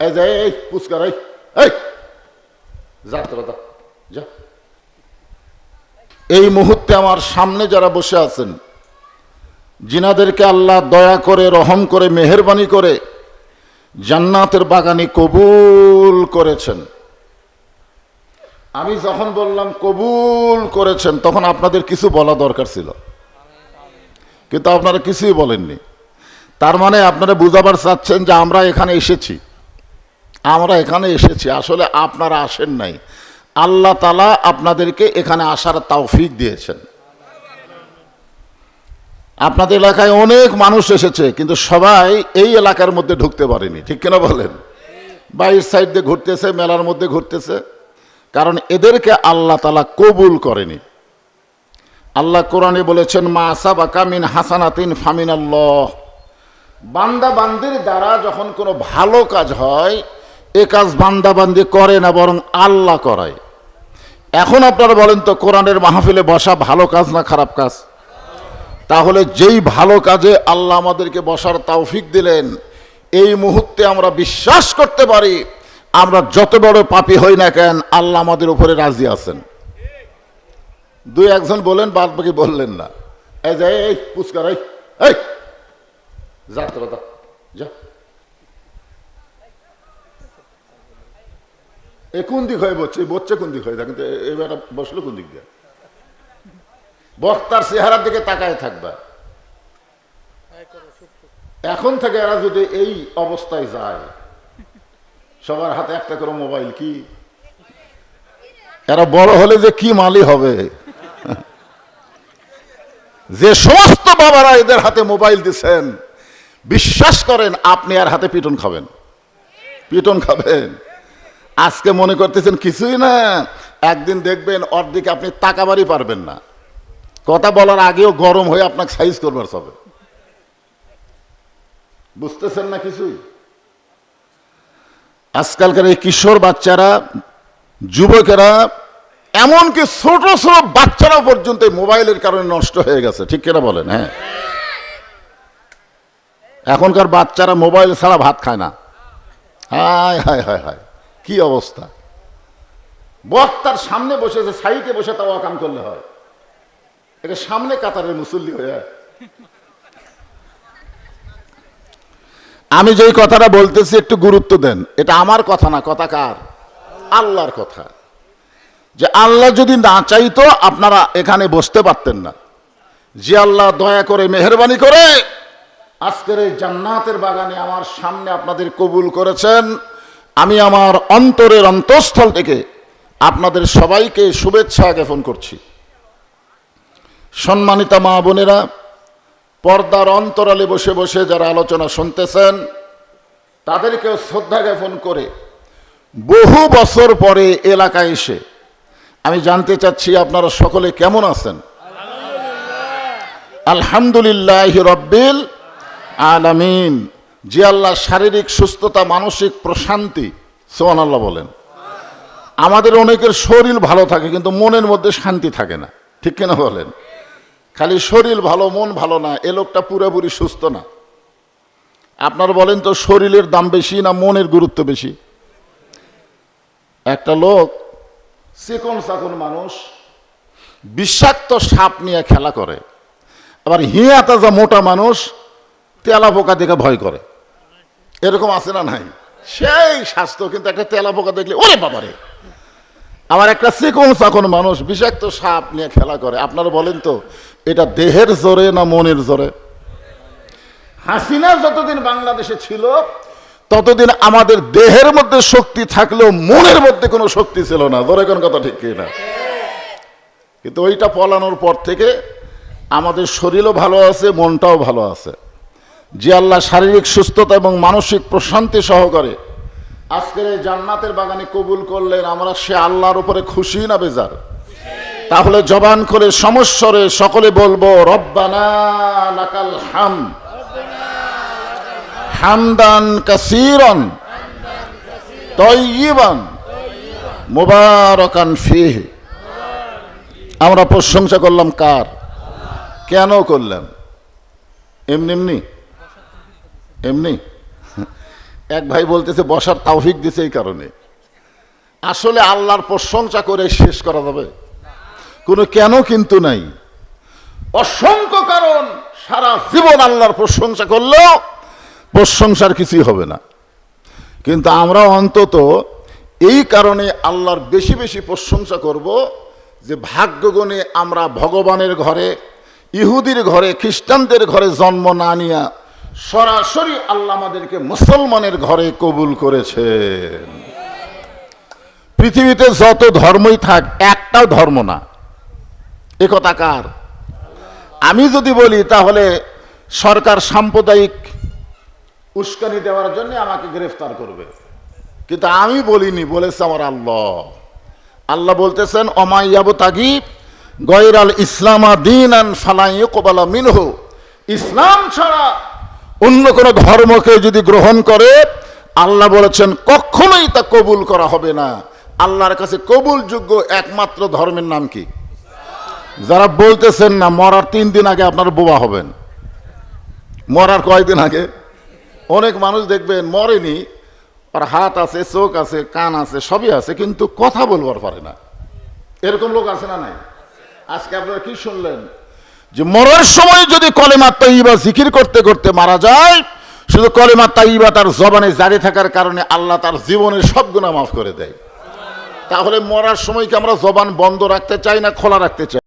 এই যে এই পুস্কার এই এই যা যা। এই মুহূর্তে আমার সামনে যারা বসে আছেন, জিনাদেরকে আল্লাহ দয়া করে, রহম করে, মেহরবানি করে জান্নাতের বাগানে কবুল করেছেন। আমি যখন বললাম কবুল করেছেন, তখন আপনাদের কিছু বলা দরকার ছিল। কিন্তু আপনারা কিছুই বলেননি। তার মানে আপনারা বুঝাবার চাচ্ছেন যে আমরা এখানে এসেছি। আমরা এখানে এসেছি, আসলে আপনারা আসেন নাই। আল্লাহ তালা আপনাদেরকে এখানে আসার তৌফিক দিয়েছেন। আপনাদের এলাকায় অনেক মানুষ এসেছে, কিন্তু সবাই এই এলাকার মধ্যে ঢুকতে পারেনি, ঠিক কিনা বলেন? বাইরের সাইড দিয়ে ঘুরতেছে, মেলার মধ্যে ঘুরতেছে। কারণ এদেরকে আল্লাহ তালা কবুল করেনি। আল্লাহ কোরআনে বলেছেন, মা আসাবাকা মিন হাসানাতিন ফামিন আল্লাহ বান্দা বান্দির দ্বারা যখন কোনো ভালো কাজ হয় এ কাজ বান্দাবান্দি করে না, বরং আল্লাহ করায় এখন আপনারা বলেন তো, কোরআনের মাহফিলে বসা ভালো কাজ না খারাপ কাজ? তাহলে যেই ভালো কাজে আল্লাহ আমাদেরকে বসার তৌফিক দিলেন, এই মুহূর্তে আমরা বিশ্বাস করতে পারি, আমরা যত বড় পাপী হই না কেন, আল্লাহ আমাদের উপরে রাজি আছেন। দুই একজন বলেন বাদ বাকি বললেন না। এই যে, এই পুস্কার এই এই যা তোরা যা, যা এ কোন দিক হয়ে বসছে বসছে কোন দিক হয়ে? দেখেন তো, এ- এবার বসল কোন দিক দিয়ে? বক্তার চেহারার দিকে তাকায় থাকবা। এখন থেকে এরা যদি এই অবস্থায় যায়, সবার হাতে একটা করে মোবাইল কি? এরা বড় হলে যে কি মালি হবে? যে সমস্ত বাবারা এদের হাতে মোবাইল দিচ্ছেন বিশ্বাস করেন আপনি আর হাতে পিটন খাবেন। পিটন খাবেন। আজকে মনে করতেছেন কিছুই না। একদিন দেখবেন অর্ধেক আপনি তাকাবারই পারবেন না। কথা বলার আগেও গরম হয়ে আপনাকে সাইজ করবার সবে। বুঝতেছেন না কিছুই? আজকালকার এই কিশোর বাচ্চারা, যুবকেরা, এমনকি ছোট ছোট বাচ্চারা পর্যন্ত মোবাইলের কারণে নষ্ট হয়ে গেছে। ঠিক কিনা বলেন? হ্যাঁ। এখনকার বাচ্চারা মোবাইল ছাড়া ভাত খায় না। হায় হায় হায় হায়। কি অবস্থা? বক্তার সামনে বসেছে সাইডে বসে তাও কাম করলে হয়। এটা সামনে কাতারের মুসল্লি হয়ে। আমি যেই কথাটা বলতেছি, একটু গুরুত্ব দেন। এটা আমার কথা না, কথা কার? আল্লাহর কথা। যে আল্লাহ যদি না চাইতো, আপনারা এখানে বসতে পারতেন না। যে আল্লাহ দয়া করে মেহরবানি করে, আজকের এই জান্নাতের বাগানে আমার সামনে আপনাদের কবুল করেছেন। আমি আমার অন্তরের অন্তঃস্থল থেকে আপনাদের সবাইকে শুভেচ্ছা জ্ঞাপন করছি। সম্মানিতা মা বোনেরা, পর্দার অন্তরালে বসে বসে যারা আলোচনা শুনতেছেন, তাদেরকেও শ্রদ্ধা জ্ঞাপন করে বহু বছর পরে এলাকায় এসে আমি জানতে চাচ্ছি আপনারা সকলে কেমন আছেন? আলহামদুলিল্লাহ রব্বিল আলামিন। যে আল্লাহ শারীরিক সুস্থতা, মানসিক প্রশান্তি সোহান আল্লাহ বলেন। আমাদের অনেকের শরীর ভালো থাকে, কিন্তু মনের মধ্যে শান্তি থাকে না। ঠিক কিনা বলেন? খালি শরীর ভালো, মন ভালো না, এ লোকটা পুরোপুরি সুস্থ না। আপনার বলেন তো, শরীরের দাম বেশি না মনের গুরুত্ব বেশি? একটা লোক চিকন চাকন মানুষ, বিষাক্ত সাপ নিয়ে খেলা করে। আবার হিয়া তাজা মোটা মানুষ তেলা পোকা দেখে ভয় করে। এরকম আছে না নাই? সেই স্বাস্থ্য, কিন্তু একটা তেলা পোকা দেখলে, ওরে বাবারে! আমার একটা চিকন চাকন মানুষ বিষাক্ত সাপ নিয়ে খেলা করে। আপনারা বলেন তো, এটা দেহের জোরে না মনের জোরে? হাসিনা যতদিন বাংলাদেশে ছিল, ততদিন আমাদের দেহের মধ্যে শক্তি থাকলেও মনের মধ্যে কোনো শক্তি ছিল না। ধরে কোন কথা ঠিক না কিন্তু ওইটা পলানোর পর থেকে আমাদের শরীরও ভালো আছে, মনটাও ভালো আছে। যে আল্লাহ শারীরিক সুস্থতা এবং মানসিক প্রশান্তি সহকারে আজকের এই জান্নাতের বাগানে কবুল করলেন আমরা, সে আল্লাহর উপরে খুশি না বেজার? তাহলে জবান করে সমস্যরে সকলে বলব, রব্বানা লাকাল হাম। হামদান কাসিরন তৈবান মুবারকান ফিহ। আমরা প্রশংসা করলাম কার? কেন করলাম এমনি এমনি। এমনি? এক ভাই বলতেছে, বসার তাওফিক দিছে এই কারণে। আসলে আল্লাহর প্রশংসা করে শেষ করা যাবে। কোনো কেন কিন্তু নাই। অসংখ্য কারণ সারা জীবন আল্লাহর প্রশংসা করলেও প্রশংসার কিছুই হবে না। কিন্তু আমরা অন্তত এই কারণে আল্লাহর বেশি বেশি প্রশংসা করব যে ভাগ্যগুণে আমরা ভগবানের ঘরে, ইহুদির ঘরে, খ্রিস্টানদের ঘরে জন্ম না নিয়া সরাসরি আল্লাহ আমাদেরকে মুসলমানের ঘরে কবুল করেছে। পৃথিবীতে যত ধর্মই থাক, একটাও ধর্ম না। একথা কার? আমি যদি বলি, তাহলে সরকার সাম্প্রদায়িক উস্কানি দেওয়ার জন্য আমাকে গ্রেফতার করবে। কিন্তু আমি বলিনি, বলেছে আমার আল্লাহ। আল্লাহ বলতেছেন অমাইয়াবু তাগিব গয়রাল ইসলামা দিন আন ফালাই কোবালা মিনহ। ইসলাম ছাড়া অন্য কোনো ধর্মকে যদি গ্রহণ করে, আল্লাহ বলেছেন, কখনোই তা কবুল করা হবে না। আল্লাহর কাছে কবুলযোগ্য একমাত্র ধর্মের নাম কি? যারা বলতেছেন না, মরার তিন দিন আগে আপনার বোবা হবেন। মরার কয়দিন আগে? অনেক মানুষ দেখবেন মরেনি আর হাত আছে, চোখ আছে, কান আছে, সবই আছে, কিন্তু কথা বলবার পারে না। এরকম লোক আছে না নাই? আজকে আপনারা কি শুনলেন? যে মরার সময় যদি কলেমা তাইবা জিকির করতে করতে মারা যায়, শুধু কলেমা তাইবা তার জবানে জারি থাকার কারণে আল্লাহ তার জীবনের সব গুণা মাফ করে দেয়। তাহলে মরার সময় কি আমরা জবান বন্ধ রাখতে চাই না খোলা রাখতে চাই?